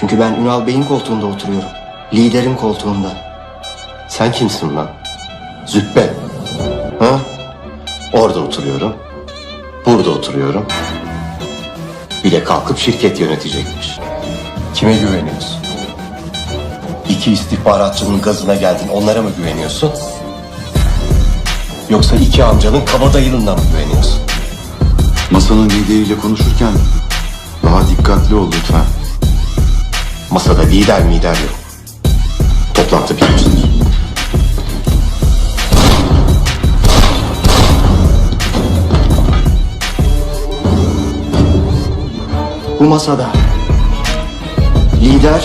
Çünkü ben Ünal Bey'in koltuğunda oturuyorum. Liderin koltuğunda. Sen kimsin lan? Züppe. Ha? Orada oturuyorum. Burada oturuyorum. Bir de kalkıp şirket yönetecekmiş. Kime güveniyorsun? İki istihbaratçının gazına geldin onlara mı güveniyorsun? Yoksa iki amcanın kabadayılığına mı güveniyorsun? Masanın lideriyle konuşurken daha dikkatli ol lütfen. Masada lider mider yok. Toplantı bitmiştir. Bu masada lider